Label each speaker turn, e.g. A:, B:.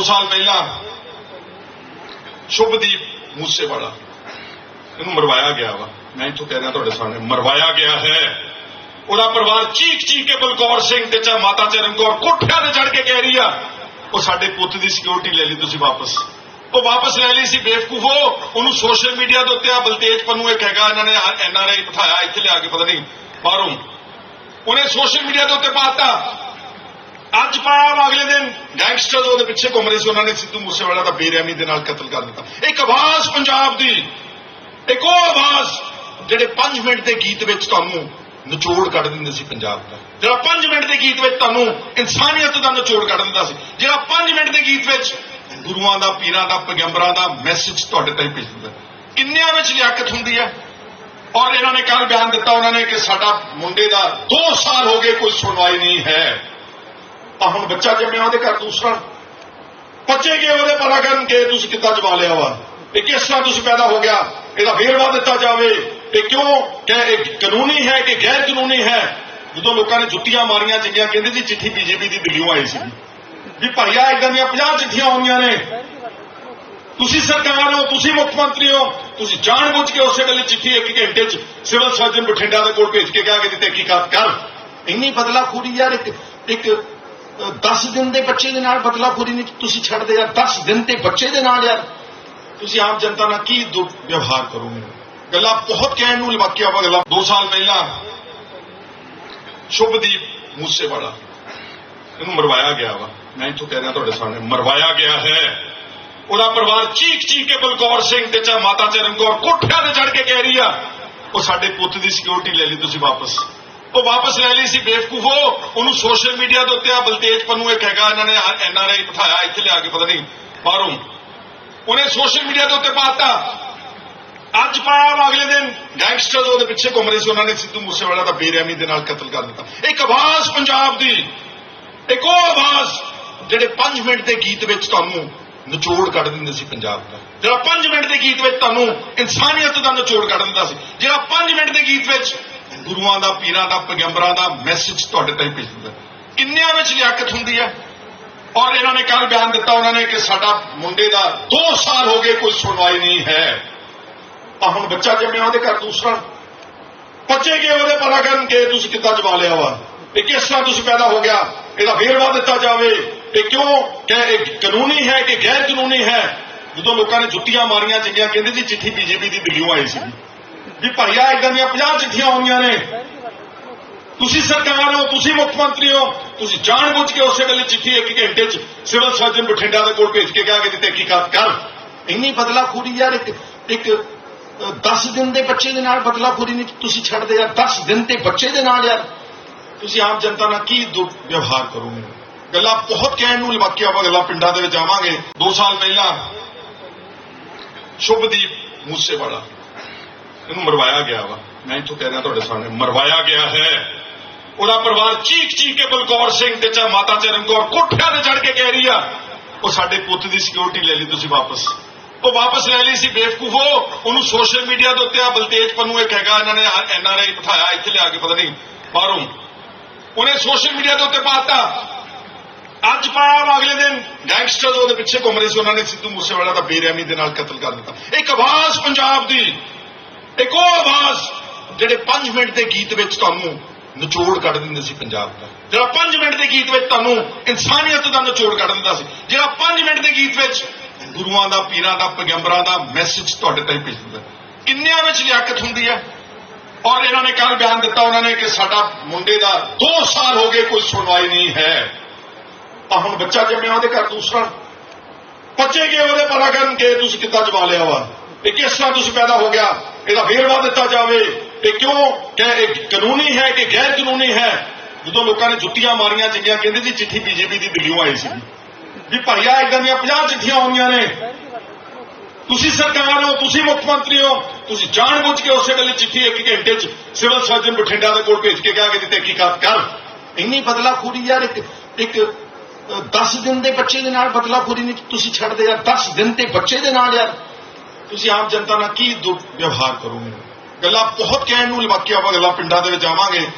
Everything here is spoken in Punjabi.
A: 2 ਸਾਲ ਪਹਿਲਾਂ ਸ਼ੁਭਦੀਪ ਮੂਸੇਵਾਲਾ, ਇਹਨੂੰ ਮਰਵਾਇਆ ਗਿਆ ਵਾ। ਮੈਂ ਇੱਥੋਂ ਕਹਿ ਰਿਹਾ ਤੁਹਾਡੇ ਸਾਹਮਣੇ, ਮਰਵਾਇਆ ਗਿਆ ਹੈ। ਉਹਦਾ ਪਰਿਵਾਰ ਚੀਖ ਚੀਖ ਕੇ ਬਲਕੌਰ ਸਿੰਘ ਤੇ ਚਾ ਮਾਤਾ ਚਰਨ ਕੌਰ ਕੋਠਿਆਂ ਤੇ ਚੜ ਕੇ ਕਹਿ ਰਹੀ ਆ, ਉਹ ਸਾਡੇ ਪੁੱਤ ਦੀ ਸਿਕਿਉਰਿਟੀ ਲੈ ਲਈ ਤੁਸੀਂ ਵਾਪਸ। ਉਹ ਵਾਪਸ ਲੈ ਲਈ ਸੀ ਬੇਵਕੂਫੋ ਉਹਨੂੰ ਸੋਸ਼ਲ ਮੀਡੀਆ ਦੇ ਉੱਤੇ ਆ, ਬਲਤੇਜ ਪੰਨੂ ਇੱਕ ਹੈਗਾ, ਇਹਨਾਂ ਨੇ ਐਨ ਆਰ ਆਈ ਬਿਠਾਇਆ, ਇੱਥੇ ਲਿਆ ਕੇ ਪਤਾ ਨਹੀਂ ਬਾਹਰੋਂ। ਉਹਨੇ ਸੋਸ਼ਲ ਮੀਡੀਆ ਦੇ ਉੱਤੇ ਪਾਤਾ ਪਾਇਆ ਅਗਲੇ ਦਿਨ ਗੈਂਗਸਟਰਸ ਉਹਦੇ ਪਿੱਛੇ ਘੁੰਮ ਰਹੇ ਸੀ, ਉਹਨਾਂ ਨੇ ਸਿੱਧੂ ਮੂਸੇਵਾਲਾ ਦਾ ਬੇਰਹਿਮੀ ਦੇ ਨਾਲ ਕਤਲ ਕਰ ਦਿੱਤਾ। ਇੱਕ ਆਵਾਜ਼ ਪੰਜਾਬ ਦੀ, ਇੱਕ ਉਹ ਆਵਾਜ਼ ਜਿਹੜੇ 5 ਮਿੰਟ ਦੇ ਗੀਤ ਵਿੱਚ ਤੁਹਾਨੂੰ ਨਿਚੋੜ ਕੱਢ ਦਿੰਦੇ ਸੀ ਪੰਜਾਬ ਦਾ। ਜਿਹੜਾ 5 ਮਿੰਟ ਦੇ ਗੀਤ ਵਿੱਚ ਤੁਹਾਨੂੰ ਇਨਸਾਨੀਅਤ ਦਾ ਨਿਚੋੜ ਕੱਢ ਦਿੰਦਾ ਸੀ। ਜਿਹੜਾ 5 ਮਿੰਟ ਦੇ ਗੀਤ ਵਿੱਚ ਗੁਰੂਆਂ ਦਾ, ਪੀਰਾਂ ਦਾ, ਪੈਗੰਬਰਾਂ ਦਾ ਮੈਸੇਜ ਤੁਹਾਡੇ ਤਾਈਂ ਭੇਜ ਦਿੰਦਾ। ਕਿੰਨਿਆਂ ਵਿੱਚ ਲਿਆਕਤ ਹੁੰਦੀ ਹੈ? ਔਰ ਇਹਨਾਂ ਨੇ ਕੱਲ ਬਿਆਨ ਦਿੱਤਾ, ਉਹਨਾਂ ਨੇ ਕਿ ਸਾਡਾ ਮੁੰਡੇ ਦਾ 2 ਸਾਲ ਹੋ ਗਏ, ਕੋਈ ਸੁਣਵਾਈ ਨਹੀਂ ਹੈ। ਆ ਹੁਣ ਬੱਚਾ ਜੰਮਿਆ ਉਹਦੇ ਘਰ ਦੂਸਰਾ ਬੱਚੇ ਗਏ ਉਹਦੇ ਪਤਾ ਕਰਨ ਕਿ ਤੁਸੀਂ ਕਿੱਦਾਂ ਜਮਾ ਲਿਆ ਵਾ? ਇਹ ਕਿਸ ਤਰ੍ਹਾਂ ਤੁਸੀਂ ਪੈਦਾ ਹੋ ਗਿਆ? ਇਹਦਾ ਵੇਰਵਾ ਦਿੱਤਾ ਜਾਵੇ। ਇਹ ਕਿਉਂ? ਕਿ ਇਹ ਕਾਨੂੰਨੀ ਹੈ ਕਿ ਗੈਰ ਕਾਨੂੰਨੀ ਹੈ? ਜਦੋਂ ਲੋਕਾਂ ਨੇ ਜੁੱਤੀਆਂ ਮਾਰੀਆਂ ਚੰਗੀਆਂ, ਕਹਿੰਦੇ ਜੀ ਚਿੱਠੀ ਬੀਜੇਪੀ ਦੀ ਦਿੱਲੀੋਂ ਆਈ ਸੀ। ਵੀ ਭਾਈਆ ਇਦਾਂ ਦੀਆਂ 50 ਚਿੱਠੀਆਂ ਹੋਈਆਂ ਨੇ। ਤੁਸੀਂ ਸਰਕਾਰ ਹੋ, ਤੁਸੀਂ ਮੁੱਖ ਮੰਤਰੀ ਹੋ, ਤੁਸੀਂ ਜਾਣ ਬੁੱਝ ਕੇ ਉਸੇ ਵੇਲੇ ਚਿੱਠੀ ਇੱਕ ਘੰਟੇ 'ਚ ਸਿਵਲ ਸਰਜਨ ਬਠਿੰਡਾ ਦੇ ਕੋਲ ਭੇਜ ਕੇ ਕਿਹਾ ਕਿ ਤੇ ਤਹਿਕੀਕਾਤ ਕਰ। ਇੰਨੀ ਬਦਲਾ ਖੂਰੀ ਯਾਰ ਇੱਕ ਇੱਕ 10 ਦਿਨ ਦੇ ਬੱਚੇ ਦੇ ਨਾਲ ਬਦਲਾਖੋਰੀ ਨਹੀਂ, ਤੁਸੀਂ ਛੱਡਦੇ ਯਾਰ 10 ਦਿਨ ਦੇ ਬੱਚੇ ਦੇ ਨਾਲ ਯਾਰ। ਤੁਸੀਂ ਆਮ ਜਨਤਾ ਨਾਲ ਕੀ ਦੁਰ ਵਿਵਹਾਰ ਕਰੋਗੇ? ਗੱਲਾਂ ਬਹੁਤ ਕਹਿਣ ਨੂੰ ਵਾਕਿਆ ਵਾ ਗੱਲਾਂ। 2 ਸਾਲ ਪਹਿਲਾਂ ਸ਼ੁਭਦੀਪ ਮੂਸੇਵਾਲਾ, ਇਹਨੂੰ ਮਰਵਾਇਆ ਗਿਆ ਵਾ। ਮੈਂ ਇੱਥੋਂ ਕਹਿ ਰਿਹਾ ਤੁਹਾਡੇ ਸਾਹਮਣੇ, ਮਰਵਾਇਆ ਗਿਆ ਹੈ। ਉਹਦਾ ਪਰਿਵਾਰ ਚੀਕ ਚੀਕ ਕੇ ਬਲਕੌਰ ਸਿੰਘ ਤੇ ਚਾ ਮਾਤਾ ਚਰਨ ਕੌਰ ਕੋਠਿਆਂ ਤੇ ਚੜ ਕੇ ਕਹਿ ਰਹੀ ਆ, ਉਹ ਸਾਡੇ ਪੁੱਤ ਦੀ ਸਿਕਿਉਰਿਟੀ ਲੈ ਲਈ ਤੁਸੀਂ ਵਾਪਸ। ਉਹ ਵਾਪਸ ਲੈ ਲਈ ਸੀ ਬੇਵਕੂਫੋ ਉਹਨੂੰ ਸੋਸ਼ਲ ਮੀਡੀਆ ਦੇ ਉੱਤੇ ਆ ਬਲਤੇਜ ਪੰਨੂ ਇੱਕ ਹੈਗਾ ਇਹਨਾਂ ਨੇ ਐਨ ਬਿਠਾਇਆ, ਇੱਥੇ ਲਿਆ ਕੇ ਪਤਾ ਨਹੀਂ ਬਾਹਰੋਂ। ਉਹਨੇ ਸੋਸ਼ਲ ਮੀਡੀਆ ਦੇ ਉੱਤੇ ਪਾਤਾ। ਅੱਜ ਪਾਇਆ ਅਗਲੇ ਦਿਨ। ਗੈਂਗਸਟਰ ਉਹਦੇ ਪਿੱਛੇ ਘੁੰਮ ਰਹੇ ਸੀ, ਉਹਨਾਂ ਨੇ ਸਿੱਧੂ ਮੂਸੇਵਾਲਾ ਦਾ ਬੇਰਹਿਮੀ ਦੇ ਨਾਲ ਕਤਲ ਕਰ ਦਿੱਤਾ। ਇੱਕ ਆਵਾਜ਼ ਪੰਜਾਬ ਦੀ, ਇੱਕ ਉਹ ਆਵਾਜ਼ ਜਿਹੜੇ 5 ਮਿੰਟ ਦੇ ਗੀਤ ਵਿੱਚ ਤੁਹਾਨੂੰ ਨਿਚੋੜ ਕੱਢ ਦਿੰਦੇ ਸੀ ਪੰਜਾਬ ਦਾ। ਜਿਹੜਾ 5 ਮਿੰਟ ਦੇ ਗੀਤ ਵਿੱਚ ਤੁਹਾਨੂੰ ਇਨਸਾਨੀਅਤ ਦਾ ਨਿਚੋੜ ਕੱਢ ਦਿੰਦਾ ਸੀ। ਜਿਹੜਾ 5 ਮਿੰਟ ਦੇ ਗੀਤ ਵਿੱਚ ਗੁਰੂਆਂ ਦਾ, ਪੀਰਾਂ ਦਾ, ਪੈਗੰਬਰਾਂ ਦਾ ਮੈਸੇਜ ਤੁਹਾਡੇ ਤਾਈਂ ਭੇਜ ਦਿੰਦਾ ਕਿੰਨਿਆਂ ਵਿੱਚ ਲਿਆਕਤ ਹੁੰਦੀ ਹੈ? ਔਰ ਇਹਨਾਂ ਨੇ ਕੱਲ ਬਿਆਨ ਦਿੱਤਾ, ਉਹਨਾਂ ਨੇ ਕਿ ਸਾਡਾ ਮੁੰਡੇ ਦਾ 2 ਸਾਲ ਹੋ ਗਏ, ਕੋਈ ਸੁਣਵਾਈ ਨਹੀਂ ਹੈ। ਤਾਂ ਹੁਣ ਬੱਚਾ ਜੰਮਿਆ ਉਹਦੇ ਘਰ ਦੂਸਰਾ? ਬੱਚੇ ਗਏ ਉਹਦੇ ਪਤਾ ਕਰਨ ਕਿ ਤੁਸੀਂ ਕਿੱਦਾਂ ਜਮਾ ਲਿਆ ਵਾ? ਇਹ ਕਿਸ ਤਰ੍ਹਾਂ ਤੁਸੀਂ ਪੈਦਾ ਹੋ ਗਿਆ? ਇਹਦਾ ਵੇਰਵਾ ਦਿੱਤਾ ਜਾਵੇ। ਤੇ ਕਿਉਂ? ਕਿ ਇਹ ਕਾਨੂੰਨੀ ਹੈ ਕਿ ਗੈਰ ਕਾਨੂੰਨੀ ਹੈ? ਜਦੋਂ ਲੋਕਾਂ ਨੇ ਜੁੱਤੀਆਂ ਮਾਰੀਆਂ ਚੰਗੀਆਂ ਕਹਿੰਦੇ ਜੀ ਚਿੱਠੀ ਬੀਜੇਪੀ ਦੀ ਦਿੱਲੀੋਂ ਆਈ ਸੀ। ਵੀ ਭਾਈਆ ਇਦਾਂ ਦੀਆਂ 50 ਚਿੱਠੀਆਂ ਹੋਈਆਂ ਨੇ। ਤੁਸੀਂ ਸਰਕਾਰ ਹੋ, ਤੁਸੀਂ ਮੁੱਖ ਮੰਤਰੀ ਹੋ, ਤੁਸੀਂ ਜਾਣ ਜਾਣਬੁੱਝ ਕੇ ਉਸੇ ਵੇਲੇ ਚਿੱਠੀ ਇੱਕ ਘੰਟੇ 'ਚ ਸਿਵਲ ਸਰਜਨ ਬਠਿੰਡਾ ਦੇ ਕੋਲ ਭੇਜ ਕੇ ਕਿਹਾ ਕਿ ਤੇ ਤਹਿਕੀਕਾਤ ਕਰ। ਇੰਨੀ ਬਦਲਾਖੋਰੀ ਯਾਰ, ਇੱਕ ਇੱਕ 10 ਦਿਨ ਦੇ ਬੱਚੇ ਦੇ ਨਾਲ ਬਦਲਾਖੋਰੀ ਨਹੀਂ, ਤੁਸੀਂ ਛੱਡਦੇ ਯਾਰ 10 ਦਿਨ ਤੇ ਬੱਚੇ ਦੇ ਨਾਲ ਯਾਰ। ਤੁਸੀਂ ਆਮ ਜਨਤਾ ਨਾਲ ਕੀ ਦੁਰ ਵਿਵਹਾਰ ਕਰੋਗੇ? ਗੱਲਾਂ ਬਹੁਤ ਕਹਿਣ ਨੂੰ ਵਾਕਿਆ ਆਪਾਂ ਗੱਲਾਂ ਪਿੰਡਾਂ ਦੇ ਵਿੱਚ ਆਵਾਂਗੇ। 2 ਸਾਲ ਪਹਿਲਾਂ, ਸ਼ੁਭਦੀਪ ਮੂਸੇਵਾਲਾ। ਇਹਨੂੰ ਮਰਵਾਇਆ ਗਿਆ ਵਾ। ਮੈਂ ਇੱਥੋਂ ਕਹਿ ਰਿਹਾ ਤੁਹਾਡੇ ਸਾਹਮਣੇ, ਮਰਵਾਇਆ ਗਿਆ ਹੈ। ਉਹਦਾ ਪਰਿਵਾਰ ਚੀਕ ਚੀਕ ਕੇ ਬਲਕੌਰ ਸਿੰਘ ਤੇ ਚਾ ਮਾਤਾ ਚਰਨ ਕੌਰ ਕੋਠਿਆਂ ਤੇ ਚੜ ਕੇ ਕਹਿ ਰਹੀ ਆ, ਉਹ ਸਾਡੇ ਪੁੱਤ ਦੀ ਸਿਕਿਉਰਿਟੀ ਲੈ ਲਈ ਤੁਸੀਂ ਵਾਪਸ। ਉਹ ਵਾਪਸ ਲੈ ਲਈ ਸੀ ਬੇਵਕੂਫੋ ਉਹਨੂੰ ਸੋਸ਼ਲ ਮੀਡੀਆ ਦੇ ਉੱਤੇ ਆ, ਬਲਤੇਜ ਪੰਨੂ ਇਹ ਹੈਗਾ ਇਹਨਾਂ ਨੇ ਐਨ ਆਰ ਆਈ ਬਿਠਾਇਆ, ਇੱਥੇ ਲਿਆ ਕੇ ਪਤਾ ਨਹੀਂ ਬਾਹਰੋਂ। ਉਹਨੇ ਸੋਸ਼ਲ ਮੀਡੀਆ ਦੇ ਉੱਤੇ ਪਾਤਾ। ਅੱਜ ਪਾਇਆ ਵਾ ਅਗਲੇ ਦਿਨ। ਗੈਂਗਸਟਰਸ ਉਹਦੇ ਪਿੱਛੇ ਘੁੰਮ ਰਹੇ ਸੀ, ਉਹਨਾਂ ਨੇ ਸਿੱਧੂ ਮੂਸੇਵਾਲਾ ਦਾ ਬੇਰਹਿਮੀ ਦੇ ਨਾਲ ਕਤਲ ਕਰ ਦਿੱਤਾ। ਇੱਕ ਆਵਾਜ਼ ਪੰਜਾਬ ਦੀ ਇੱਕ ਉਹ ਆਵਾਜ਼ ਜਿਹੜੇ 5 ਮਿੰਟ ਦੇ ਗੀਤ ਵਿੱਚ ਤੁਹਾਨੂੰ ਨਿਚੋੜ ਕੱਢ ਦਿੰਦੇ ਸੀ ਪੰਜਾਬ ਦਾ। ਜਿਹੜਾ 5 ਮਿੰਟ ਦੇ ਗੀਤ ਵਿੱਚ ਤੁਹਾਨੂੰ ਇਨਸਾਨੀਅਤ ਦਾ ਨਿਚੋੜ ਕੱਢ ਦਿੰਦਾ ਸੀ। ਜਿਹੜਾ 5 ਮਿੰਟ ਦੇ ਗੀਤ ਵਿੱਚ ਗੁਰੂਆਂ ਦਾ, ਪੀਰਾਂ ਦਾ, ਪੈਗੰਬਰਾਂ ਦਾ ਮੈਸੇਜ ਤੁਹਾਡੇ ਤਾਈਂ ਭੇਜ ਦਿੰਦਾ ਕਿੰਨਿਆਂ ਵਿੱਚ ਲਿਆਕਤ ਹੁੰਦੀ ਹੈ? ਔਰ ਇਹਨਾਂ ਨੇ ਕੱਲ ਬਿਆਨ ਦਿੱਤਾ? ਉਹਨਾਂ ਨੇ ਕਿ ਸਾਡਾ ਮੁੰਡੇ ਦਾ 2 ਸਾਲ ਹੋ ਗਏ ਕੋਈ ਸੁਣਵਾਈ ਨਹੀਂ ਹੈ। ਤਾਂ ਹੁਣ ਬੱਚਾ ਜੰਮਿਆ ਉਹਦੇ ਘਰ ਦੂਸਰਾ। ਬੱਚੇ ਗਏ ਉਹਦੇ ਪਤਾ ਕਰਨ ਤੁਸੀਂ ਕਿੱਦਾਂ ਜਵਾ ਲਿਆ ਵਾ? ਇਹ ਕਿਸ ਤਰ੍ਹਾਂ ਤੁਸੀਂ ਪੈਦਾ ਹੋ ਗਿਆ? ਇਹਦਾ ਵੇਰਵਾ ਦਿੱਤਾ ਜਾਵੇ। ਤੇ ਕਿਉਂ? ਕਿ ਇਹ ਕਾਨੂੰਨੀ ਹੈ ਕਿ ਗੈਰ ਕਾਨੂੰਨੀ ਹੈ? ਜਦੋਂ ਲੋਕਾਂ ਨੇ ਜੁੱਤੀਆਂ ਮਾਰੀਆਂ ਚੰਗੀਆਂ ਕਹਿੰਦੇ ਜੀ ਚਿੱਠੀ ਬੀਜੇਪੀ ਦੀ ਦਿੱਲੀੋਂ ਆਈ ਸੀ। ਵੀ ਭਾਈਆ ਇਦਾਂ ਦੀਆਂ 50 ਚਿੱਠੀਆਂ ਆਉਂਦੀਆਂ ਨੇ। ਤੁਸੀਂ ਸਰਕਾਰ ਹੋ, ਤੁਸੀਂ ਮੁੱਖ ਮੰਤਰੀ ਹੋ, ਤੁਸੀਂ ਜਾਣ ਜਾਣਬੁੱਝ ਕੇ ਉਸੇ ਵੇਲੇ ਚਿੱਠੀ ਇੱਕ ਘੰਟੇ 'ਚ ਸਿਵਲ ਸਰਜਨ ਬਠਿੰਡਾ ਦੇ ਕੋਲ ਭੇਜ ਕੇ ਕਿਹਾ ਕਿ ਤੇ ਤਹਿਕੀਕਾਤ ਕਰ। ਇੰਨੀ ਬਦਲਾਖੋਰੀ ਯਾਰ, ਇੱਕ ਇੱਕ 10 ਦਿਨ ਦੇ ਬੱਚੇ ਦੇ ਨਾਲ ਬਦਲਾਖੋਰੀ ਨਹੀਂ, ਤੁਸੀਂ ਛੱਡਦੇ ਯਾਰ 10 ਦਿਨ ਤੇ ਬੱਚੇ ਦੇ ਨਾਲ ਯਾਰ। ਤੁਸੀਂ ਆਮ ਜਨਤਾ ਨਾਲ ਕੀ ਦੁਰ ਵਿਵਹਾਰ ਕਰੋਗੇ? ਗੱਲਾਂ ਬਹੁਤ ਕਹਿਣ ਨੂੰ ਵਾਕਿਆ ਆਪਾਂ ਗੱਲਾਂ ਪਿੰਡਾਂ ਦੇ ਵਿੱਚ ਆਵਾਂਗੇ।